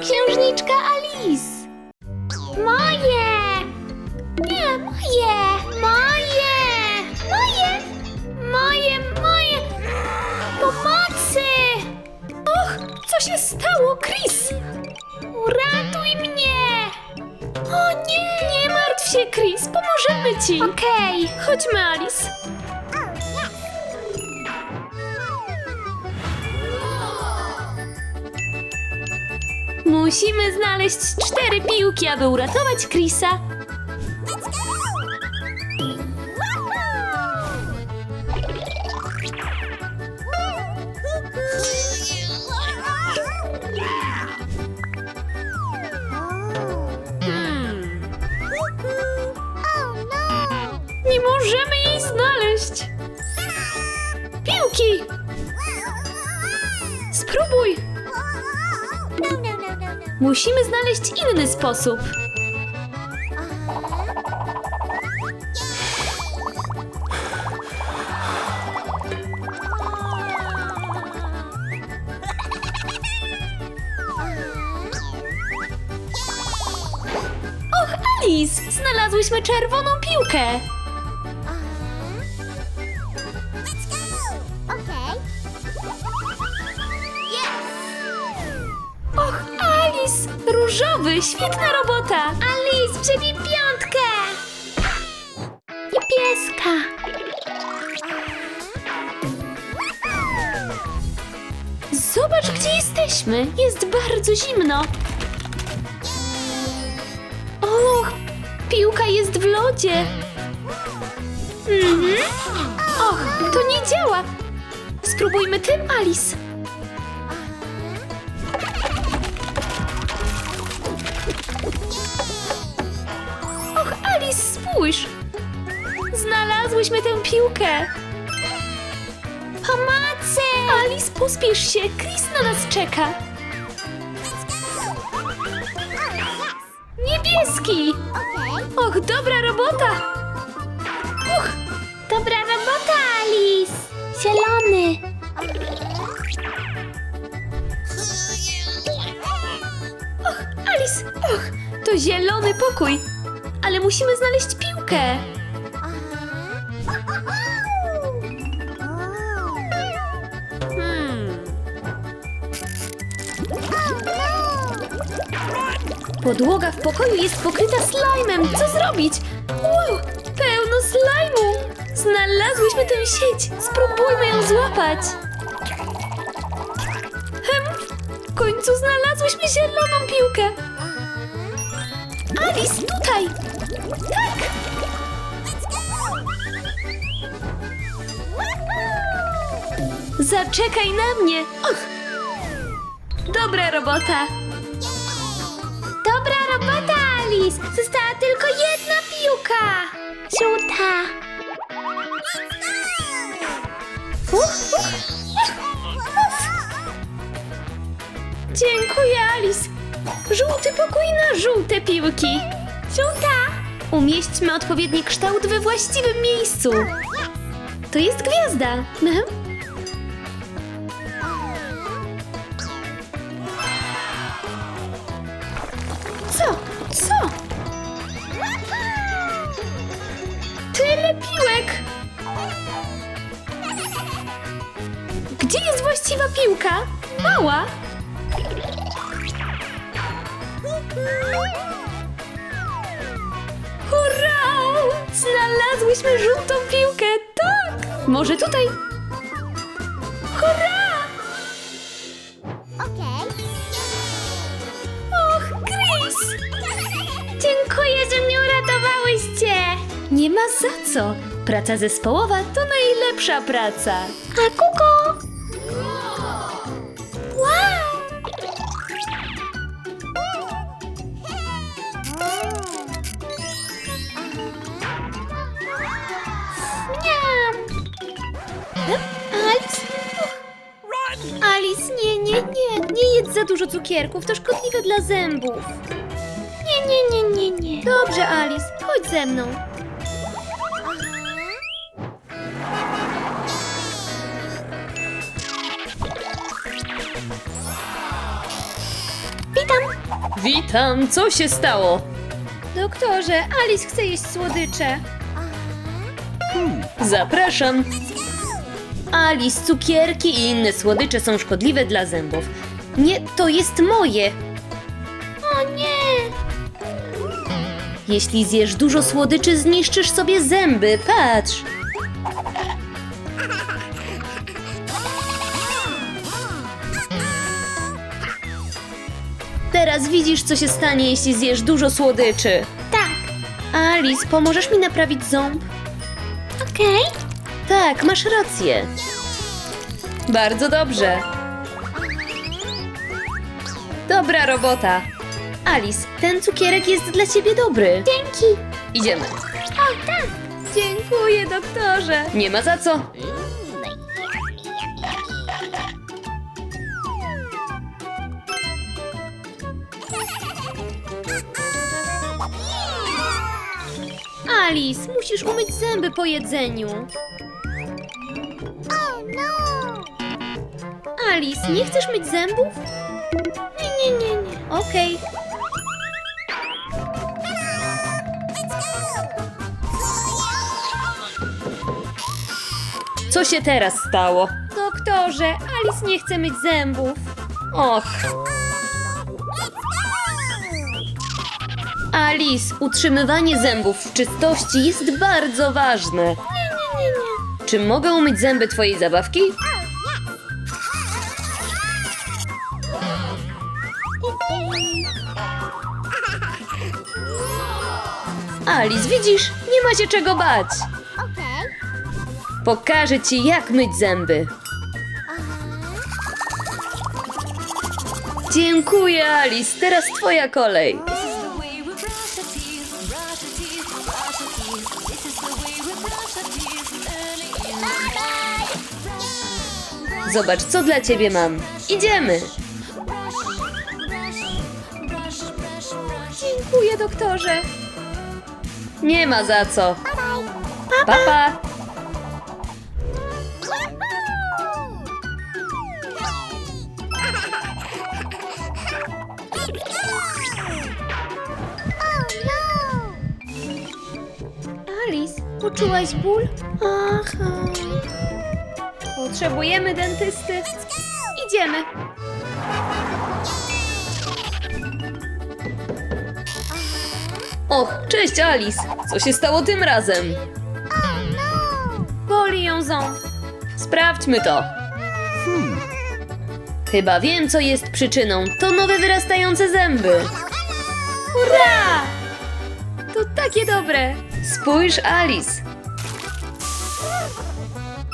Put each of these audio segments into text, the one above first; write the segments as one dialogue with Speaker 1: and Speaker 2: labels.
Speaker 1: Księżniczka Alice. Moje! Nie, moje! Moje! Moje! Moje, moje! Pomocy! Och, co się stało, Chris? Uratuj mnie! O nie! Nie martw się, Chris, pomożemy ci. Okej. Chodźmy, Alice. Musimy znaleźć cztery piłki, aby uratować Chrisa. Musimy znaleźć inny sposób. Och, Alice! Znalazłyśmy czerwoną piłkę! Różowy! Świetna robota! Alice, przebij piątkę! Niebieska! Zobacz, gdzie jesteśmy! Jest bardzo zimno! Och, piłka jest w lodzie! Mhm. Och, to nie działa! Spróbujmy tym, Alice! Spójrz! Znalazłyśmy tę piłkę! Pomocy! Alice, pospiesz się! Chris na nas czeka! Niebieski! Och, dobra robota! Uch, dobra robota, Alice! Zielony! Och, Alice! Och, to zielony pokój! Ale musimy znaleźć piłkę! Hmm. Podłoga w pokoju jest pokryta slajmem. Co zrobić? Wow, pełno slajmu! Znalazłyśmy tę sieć. Spróbujmy ją złapać. Hem, w końcu znalazłyśmy zieloną piłkę. Alice, tutaj! Zaczekaj na mnie! Och! Dobra robota! Dobra robota, Alice! Została tylko jedna piłka! Żółta! Dziękuję, Alice! Żółty pokój na żółte piłki! Żółta! Umieśćmy odpowiedni kształt we właściwym miejscu! To jest gwiazda! Piłka? Mała? Hurra! Znalazłyśmy żółtą piłkę! Tak! Może tutaj? Hurra! Och, Chris! Dziękuję, że mnie uratowałyście! Nie ma za co. Praca zespołowa to najlepsza praca. A kuko! Za dużo cukierków, to szkodliwe dla zębów. Nie, nie, nie, nie, nie. Dobrze, Alice, chodź ze mną. Witam. Witam, co się stało? Doktorze, Alice chce jeść słodycze. Zapraszam. Alice, cukierki i inne słodycze są szkodliwe dla zębów. Nie, to jest moje. O nie! Jeśli zjesz dużo słodyczy, zniszczysz sobie zęby. Patrz. Teraz widzisz, co się stanie, jeśli zjesz dużo słodyczy. Tak. Alice, pomożesz mi naprawić ząb?
Speaker 2: Okej.
Speaker 1: Tak, masz rację. Bardzo dobrze. Dobra robota. Alice, ten cukierek jest dla ciebie dobry.
Speaker 2: Dzięki.
Speaker 1: Idziemy.
Speaker 2: O, tak.
Speaker 1: Dziękuję, doktorze. Nie ma za co. Alice, musisz umyć zęby po jedzeniu.
Speaker 2: Oh no.
Speaker 1: Alice, nie chcesz myć zębów?
Speaker 2: Nie, nie, nie, nie.
Speaker 1: Okej. Co się teraz stało? Doktorze, Alice nie chce myć zębów. Och. Alice, utrzymywanie zębów w czystości jest bardzo ważne.
Speaker 2: Nie, nie, nie, nie.
Speaker 1: Czy mogę umyć zęby twojej zabawki? Alice, widzisz? Nie ma się czego bać. Pokażę ci, jak myć zęby. Dziękuję, Alice. Teraz twoja kolej. Zobacz, co dla ciebie mam. Idziemy. Dziękuję, doktorze. Nie ma za co. Pa, pa. Alice, poczułaś ból? Aha. Potrzebujemy dentysty. Idziemy. Och, cześć Alice. Co się stało tym razem? Boli ją ząb. Sprawdźmy to. Chyba wiem, co jest przyczyną. To nowe wyrastające zęby. Hurra! To takie dobre. Spójrz, Alice.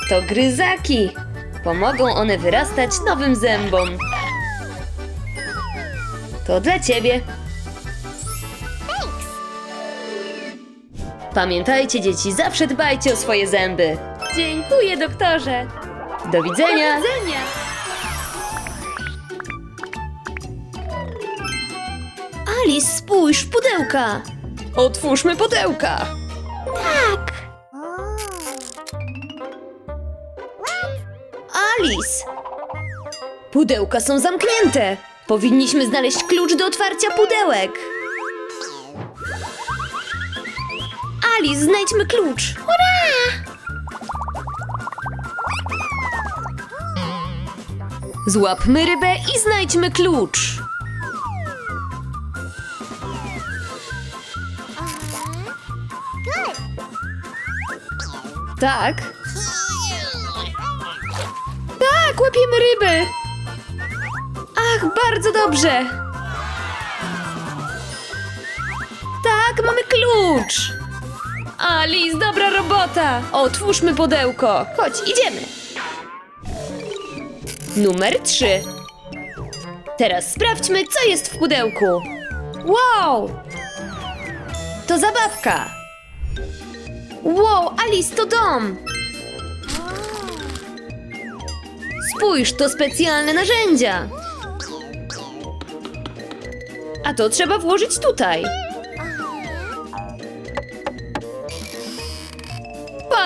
Speaker 1: To gryzaki. Pomogą one wyrastać nowym zębom. To dla ciebie. Pamiętajcie, dzieci, zawsze dbajcie o swoje zęby. Dziękuję, doktorze. Do widzenia. Do widzenia. Alice, spójrz, pudełka. Otwórzmy pudełka.
Speaker 2: Tak.
Speaker 1: Alice! Pudełka są zamknięte. Powinniśmy znaleźć klucz do otwarcia pudełek. Znajdźmy klucz. Hurra! Złapmy rybę i znajdźmy klucz. Tak. Tak, łapiemy ryby. Ach, bardzo dobrze. Tak, mamy klucz. Alice, dobra robota. Otwórzmy pudełko. Chodź, idziemy. Numer trzy. Teraz sprawdźmy, co jest w pudełku. Wow! To zabawka. Wow, Alice, to dom! Spójrz, to specjalne narzędzia. A to trzeba włożyć tutaj.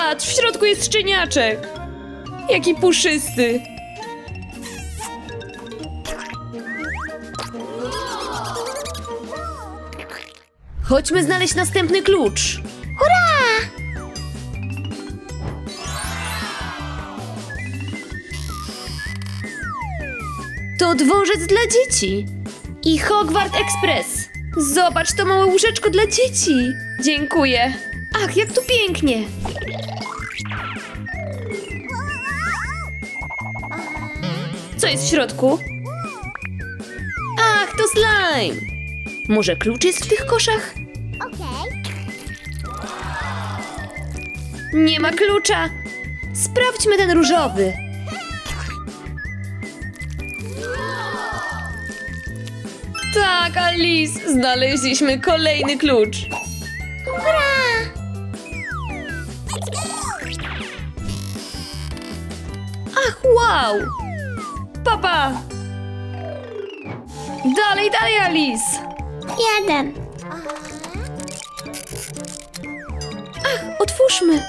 Speaker 1: Patrz, w środku jest szczeniaczek. Jaki puszysty. Chodźmy znaleźć następny klucz.
Speaker 2: Hurra!
Speaker 1: To dworzec dla dzieci. I Hogwart Express. Zobacz, to małe łóżeczko dla dzieci. Dziękuję. Ach, jak tu pięknie. Jest w środku? Ach, to slime. Może klucz jest w tych koszach? Nie ma klucza. Sprawdźmy ten różowy. Tak, Alice, znaleźliśmy kolejny klucz.
Speaker 2: Hurra!
Speaker 1: Ach, wow! Papa! Dalej, dalej, Alice!
Speaker 2: Jeden.
Speaker 1: Otwórzmy!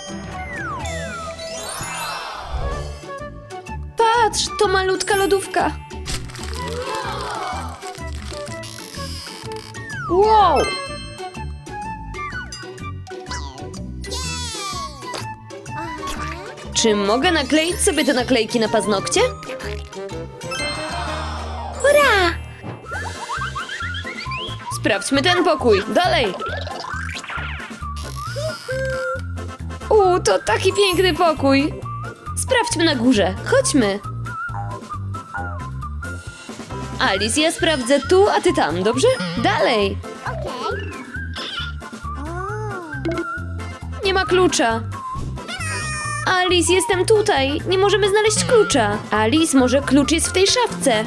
Speaker 1: Patrz, to malutka lodówka. Wow! Czy mogę nakleić sobie te naklejki na paznokcie? Sprawdźmy ten pokój. Dalej. U, to taki piękny pokój. Sprawdźmy na górze. Chodźmy. Alice, ja sprawdzę tu, a ty tam, dobrze? Dalej. Nie ma klucza. Alice, jestem tutaj. Nie możemy znaleźć klucza. Alice, może klucz jest w tej szafce.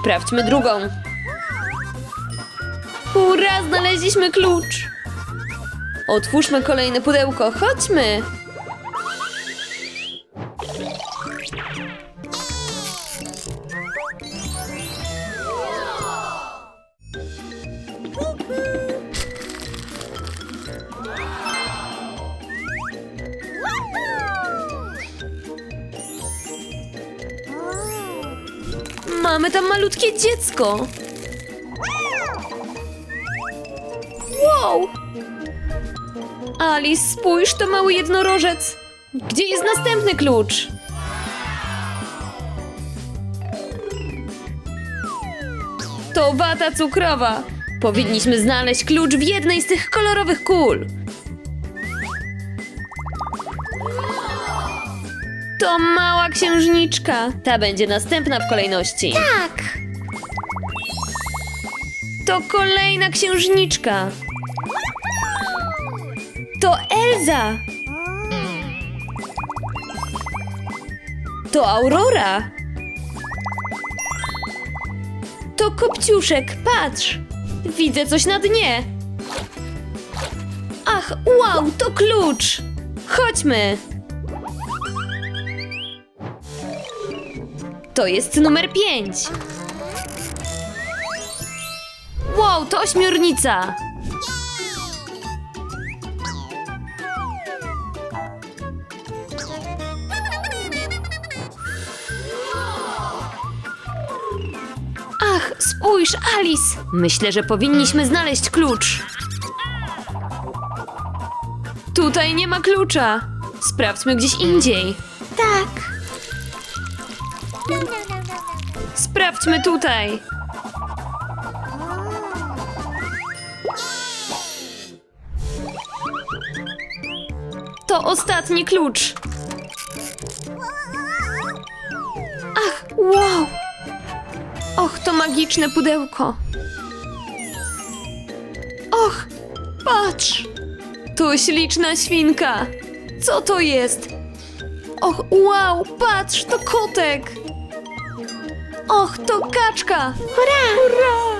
Speaker 1: Sprawdźmy drugą. Hurra, znaleźliśmy klucz. Otwórzmy kolejne pudełko. Chodźmy. Mamy tam malutkie dziecko. Alice, spójrz, to mały jednorożec. Gdzie jest następny klucz? To wata cukrowa. Powinniśmy znaleźć klucz w jednej z tych kolorowych kul. To mała księżniczka. Ta będzie następna w kolejności.
Speaker 2: Tak.
Speaker 1: To kolejna księżniczka. To Elza. To Aurora. To Kopciuszek, patrz. Widzę coś na dnie. Ach, wow, to klucz. Chodźmy. To jest numer pięć. Wow, to ośmiornica! Spójrz, Alice! Myślę, że powinniśmy znaleźć klucz. Tutaj nie ma klucza. Sprawdźmy gdzieś indziej.
Speaker 2: Tak.
Speaker 1: Sprawdźmy tutaj. To ostatni klucz. Ach, wow! Och, to magiczne pudełko. Och, patrz! To śliczna świnka. Co to jest? Och, wow, patrz, to kotek. Och, to kaczka! Hurra! Hurra!